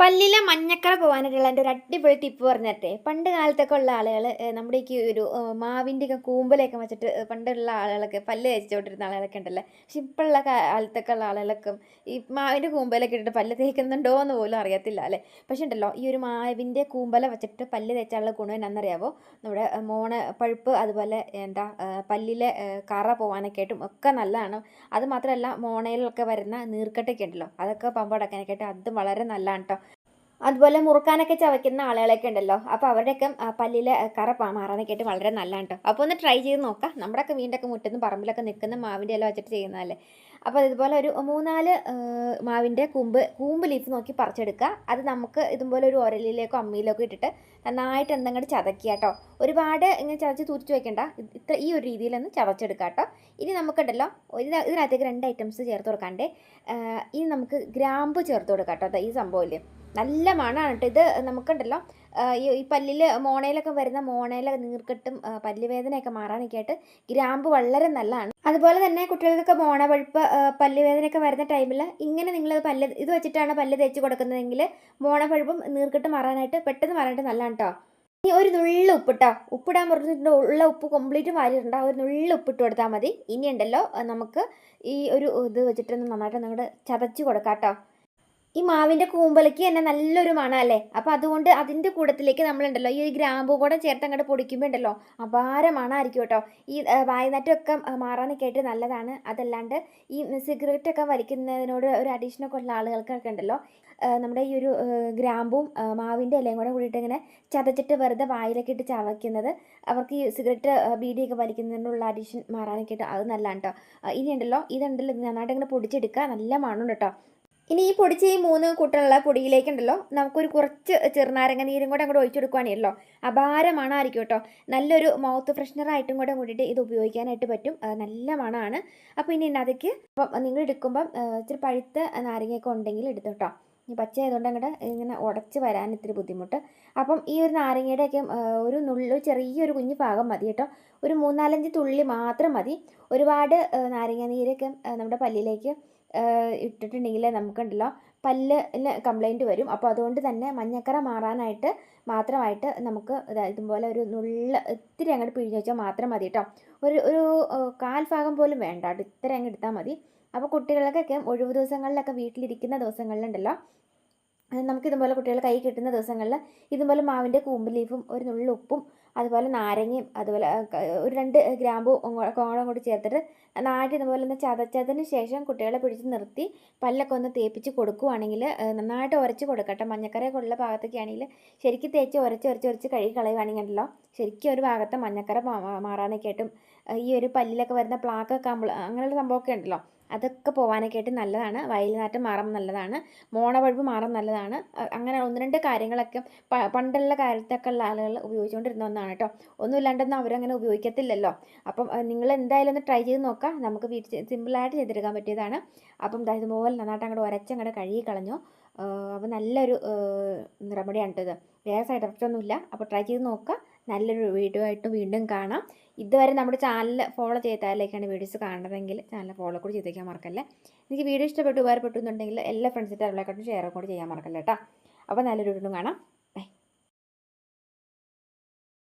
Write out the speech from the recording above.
പല്ലിലെ മഞ്ഞക്കറ പോകാനായിട്ടുള്ള എന്റെ ഒരു അടിപൊളി ടിപ്പ് പറഞ്ഞിട്ടേ പണ്ട് കാലത്തൊക്കെ ഉള്ള ആളുകൾ നമ്മുടെ ഈ ഒരു ഏഹ്, മാവിന്റെ ഒക്കെ കൂമ്പലൊക്കെ വെച്ചിട്ട് പണ്ടുള്ള ആളുകളൊക്കെ പല്ല് തേച്ചുകൊണ്ടിരുന്ന ആളുകളൊക്കെ ഉണ്ടല്ലേ. പക്ഷെ ഇപ്പോഴുള്ള കാലത്തൊക്കെ ഉള്ള ആളുകളൊക്കെ ഈ മാവിന്റെ കൂമ്പലൊക്കെ ഇട്ടിട്ട് പല്ല് തേക്കുന്നുണ്ടോ എന്ന് പോലും അറിയത്തില്ല അല്ലേ? പക്ഷെ ഉണ്ടല്ലോ ഈ ഒരു മാവിന്റെ കൂമ്പല വെച്ചിട്ട് പല്ല് തേച്ചാലുള്ള ഗുണം എന്നാണെന്നറിയാവോ നമ്മുടെ മോണ പഴുപ്പ് അതുപോലെ എന്താ പല്ലിലെ കറ പോകാനൊക്കെ ആയിട്ടും ഒക്കെ നല്ലതാണ്. അത് മാത്രമല്ല മോണയിലൊക്കെ വരുന്ന നീർക്കെട്ടൊക്കെ ഉണ്ടല്ലോ അതൊക്കെ പമ്പടക്കാനൊക്കെ ആയിട്ട് അതും വളരെ നല്ലതാണ് കേട്ടോ അതുപോലെ മുറുക്കാനൊക്കെ ചവയ്ക്കുന്ന ആളുകളൊക്കെ ഉണ്ടല്ലോ. അപ്പോൾ അവരുടെയൊക്കെ പല്ലിലെ കറ ആയിട്ട് വളരെ നല്ലതാണ് കേട്ടോ അപ്പോൾ ഒന്ന് ട്രൈ ചെയ്ത് നോക്കാം. നമ്മുടെയൊക്കെ വീണ്ടൊക്കെ മുറ്റത്തും പറമ്പിലൊക്കെ നിൽക്കുന്ന മാവിന്റെ ഇല വെച്ചിട്ട് ചെയ്യുന്നതല്ലേ? അപ്പോൾ ഇതുപോലെ ഒരു മൂന്നാൽ മാവിന്റെ കൂമ്പ് കൂമ്പ് ലീഫ് നോക്കി പറിച്ചെടുക്കുക. അത് നമുക്ക് ഇതുപോലെ ഒരു ഉരലിലേക്കോ അമ്മിയിലേക്കോ ഇട്ടിട്ട് നന്നായിട്ട് എന്തെങ്കിലും ചതക്കുക കേട്ടോ ഒരുപാട് ഇങ്ങനെ ചതച്ച് തുരിച്ച് വെക്കണ്ട. ഇത്ര ഈ ഒരു രീതിയിലൊന്ന് ചതച്ചെടുക്കുക കേട്ടോ ഇനി നമുക്കുണ്ടല്ലോ ഇതിന- ഇതിനകത്തേക്ക് രണ്ട് ഐറ്റംസ് ചേർത്ത് കൊടുക്കാണ്ട് ഇനി നമുക്ക് ഗ്രാമ്പ് ചേർത്ത് കൊടുക്കാം കേട്ടോ ഈ സംഭവമില്ലേ നല്ല മണമാണ് കേട്ടോ ഇത്. നമുക്കുണ്ടല്ലോ ഈ പല്ലിൽ മോണയിലൊക്കെ വരുന്ന മോണയിലെ നീർക്കെട്ടും പല്ലുവേദനയൊക്കെ മാറാനൊക്കെ ആയിട്ട് ഗ്രാമ്പ് വളരെ നല്ലതാണ്. അതുപോലെ തന്നെ കുട്ടികൾക്കൊക്കെ മോണ പല്ലുവേദനയൊക്കെ വരുന്ന ടൈമിൽ ഇങ്ങനെ നിങ്ങൾ പല്ല് ഇത് വെച്ചിട്ടാണ് പല്ല് തേച്ച് കൊടുക്കുന്നതെങ്കിൽ മോണ പഴുപ്പും നീർക്കെട്ട് മാറാനായിട്ട് പെട്ടെന്ന് മാറാനായിട്ട് നല്ലതാണ് കേട്ടോ ഇനി ഒരു നുള്ള ഉപ്പിട്ടോ ഉപ്പിടാൻ പറഞ്ഞിട്ടുണ്ട് ഉള്ള ഉപ്പ് കംപ്ലീറ്റ് വാരിയിട്ടുണ്ട് ആ ഒരു നുള്ള ഉപ്പിട്ട് കൊടുത്താൽ മതി. ഇനി ഉണ്ടല്ലോ നമുക്ക് ഈ ഒരു ഇത് വെച്ചിട്ടൊന്ന് നന്നായിട്ട് നിങ്ങളുടെ ചതച്ച് കൊടുക്കാം കേട്ടോ ഈ മാവിന്റെ കൂമ്പലയ്ക്ക് തന്നെ നല്ലൊരു മണമല്ലേ അപ്പോൾ അതുകൊണ്ട് അതിന്റെ കൂടത്തിലേക്ക് നമ്മളുണ്ടല്ലോ. ഈ ഗ്രാമ്പൂ കൂടെ ചേർത്ത് അങ്ങോട്ട് പൊടിക്കുമ്പോൾ ഉണ്ടല്ലോ അപാര മണമായിരിക്കും കേട്ടോ. ഈ വായനാറ്റമൊക്കെ മാറാൻ ആയിട്ട് നല്ലതാണ്. അതല്ലാണ്ട് ഈ സിഗരറ്റൊക്കെ വലിക്കുന്നതിനോട് ഒരു അഡീഷനൊക്കെ ഉള്ള ആളുകൾക്കൊക്കെ ഉണ്ടല്ലോ. നമ്മുടെ ഈ ഒരു ഗ്രാമ്പും മാവിന്റെ ഇലയും കൂടെ കൂടിയിട്ട് ഇങ്ങനെ ചതച്ചിട്ട് വെറുതെ വായിലൊക്കെ ഇട്ട് ചവയ്ക്കുന്നത് അവർക്ക് ഈ സിഗരറ്റ് ബീഡിയൊക്കെ വലിക്കുന്നതിനുള്ള അഡീഷൻ മാറാനൊക്കെ ആയിട്ട് അത് നല്ലതാണ് കേട്ടോ. ഇനിയുണ്ടല്ലോ. ഇതുണ്ടല്ലോ. ഇത് നന്നായിട്ട് ഇങ്ങനെ പൊടിച്ചെടുക്കുക. നല്ല മണമുണ്ട് കേട്ടോ. ഇനി ഈ പൊടിച്ച ഈ മൂന്ന് കൂട്ടുള്ള പൊടിയിലേക്കുണ്ടല്ലോ. നമുക്കൊരു കുറച്ച് ചെറുനാരങ്ങ നീരും കൂടെ അങ്ങോട്ട് ഒഴിച്ചു കൊടുക്കുകയാണല്ലോ അപാര മണമായിരിക്കും കേട്ടോ. നല്ലൊരു മൗത്ത് ഫ്രഷ്നറായിട്ടും കൂടെ കൂടിയിട്ട് ഇത് ഉപയോഗിക്കാനായിട്ട് പറ്റും. നല്ല മണമാണ് അപ്പോൾ ഇനി അതൊക്കെ അപ്പം നിങ്ങൾ എടുക്കുമ്പം ഇച്ചിരി പഴുത്ത നാരങ്ങയൊക്കെ ഉണ്ടെങ്കിൽ എടുത്തു കേട്ടോ. ഈ പച്ച ആയതുകൊണ്ട് അങ്ങോട്ട് ഇങ്ങനെ ഉടച്ച് വരാൻ ഇത്തിരി ബുദ്ധിമുട്ട്. അപ്പം ഈ ഒരു നാരങ്ങയുടെയൊക്കെ ഒരു നുള്ളു ചെറിയൊരു കുഞ്ഞു ഭാഗം മതി കേട്ടോ. ഒരു മൂന്നാലഞ്ച് തുള്ളി മാത്രം മതി. ഒരുപാട് നാരങ്ങ നീരൊക്കെ നമ്മുടെ പല്ലിലേക്ക് ഇട്ടിട്ടുണ്ടെങ്കിൽ നമുക്കുണ്ടല്ലോ പല്ലിന് കംപ്ലൈന്റ് വരും. അപ്പോൾ അതുകൊണ്ട് തന്നെ മഞ്ഞക്കറ മാറാനായിട്ട് മാത്രമായിട്ട് നമുക്ക് ഇതുപോലെ ഒരു നുള്ള ഇത്തിരി അങ്ങോട്ട് പിഴിഞ്ഞ് വെച്ചാൽ മാത്രം മതി കേട്ടോ ഒരു ഒരു കാൽഭാഗം കാൽ ഭാഗം പോലും വേണ്ട കേട്ടോ ഇത്ര അങ്ങ് എടുത്താൽ മതി. അപ്പോൾ കുട്ടികൾക്കൊക്കെ ഒഴിവ് ദിവസങ്ങളിലൊക്കെ വീട്ടിലിരിക്കുന്ന ദിവസങ്ങളിലുണ്ടല്ലോ നമുക്ക് ഇതുപോലെ കുട്ടികൾ കൈ കിട്ടുന്ന ദിവസങ്ങളിൽ ഇതുപോലെ മാവിന്റെ കൂമ്പ് ലീഫും ഒരു നുള്ളി ഉപ്പും അതുപോലെ നാരങ്ങയും അതുപോലെ ഒരു രണ്ട് ഗ്രാമ്പു കോണം കൂടി ചേർത്തിട്ട് നന്നായിട്ട് ഇതുപോലെ ഒന്ന് ചതച്ചതിന് ശേഷം കുട്ടികളെ പിടിച്ച് നിർത്തി പല്ലൊക്കെ ഒന്ന് തേപ്പിച്ച് കൊടുക്കുവാണെങ്കിൽ നന്നായിട്ട് ഉരച്ച് കൊടുക്കട്ടെ. മഞ്ഞക്കറയൊക്കെ ഉള്ള ഭാഗത്തൊക്കെ ആണെങ്കിൽ ശരിക്കും തേച്ച് ഉരച്ച് ഉരച്ച് ഉരച്ച് കഴുകി കളയുവാണെങ്കിൽ ഉണ്ടല്ലോ. ശരിക്കും ഒരു ഭാഗത്ത് മഞ്ഞക്കറ മാറാനൊക്കെ ആയിട്ടും ഈ ഒരു പല്ലിലൊക്കെ വരുന്ന പ്ലാക്കൊക്കെ അങ്ങനെയുള്ള സംഭവമൊക്കെ ഉണ്ടല്ലോ. അതൊക്കെ പോകാനൊക്കെ ആയിട്ട് നല്ലതാണ്. വയലിനാറ്റം മാറാൻ നല്ലതാണ്. മോണപഴുപ്പ് മാറാൻ നല്ലതാണ്. അങ്ങനെ ഒന്ന് രണ്ട് കാര്യങ്ങളൊക്കെ പണ്ടുള്ള കാലത്തൊക്കെ ഉള്ള ആളുകൾ ഉപയോഗിച്ചുകൊണ്ടിരുന്ന ഒന്നാണ് കേട്ടോ. ഒന്നുമില്ലാണ്ടൊന്നും അവരങ്ങനെ ഉപയോഗിക്കത്തില്ലല്ലോ. അപ്പം നിങ്ങൾ എന്തായാലും ഒന്ന് ട്രൈ ചെയ്ത് നോക്കാം. നമുക്ക് വീട്ടിൽ സിമ്പിളായിട്ട് ചെയ്തെടുക്കാൻ പറ്റിയതാണ്. അപ്പം ഇതുപോലെ നന്നായിട്ട് അങ്ങോട്ട് ഉരച്ചങ്ങോട്ട് കഴുകി കളഞ്ഞു. അപ്പോൾ നല്ലൊരു റെമഡിയാണ് ഇത്. വേറെ സൈഡ് എഫക്റ്റ് ഒന്നുമില്ല. അപ്പോൾ ട്രൈ ചെയ്ത് നോക്കാം. നല്ലൊരു വീഡിയോ ആയിട്ട് വീണ്ടും കാണാം. ഇതുവരെ നമ്മുടെ ചാനൽ ഫോളോ ചെയ്താലേക്കാണ് വീഡിയോസ് കാണണമെങ്കിൽ ചാനൽ ഫോളോ കൂടി ചെയ്തേക്കാൻ മറക്കല്ലേ. എനിക്ക് വീഡിയോ ഇഷ്ടപ്പെട്ട് ഉപകാരപ്പെട്ടു എന്നുണ്ടെങ്കിൽ എല്ലാ ഫ്രണ്ട്സിന്റെ അവളെക്കാട്ടും ഷെയർ കൂടി ചെയ്യാൻ മറക്കല്ലേ കേട്ടോ അപ്പോൾ നല്ലൊരു വീണ്ടും കാണാം.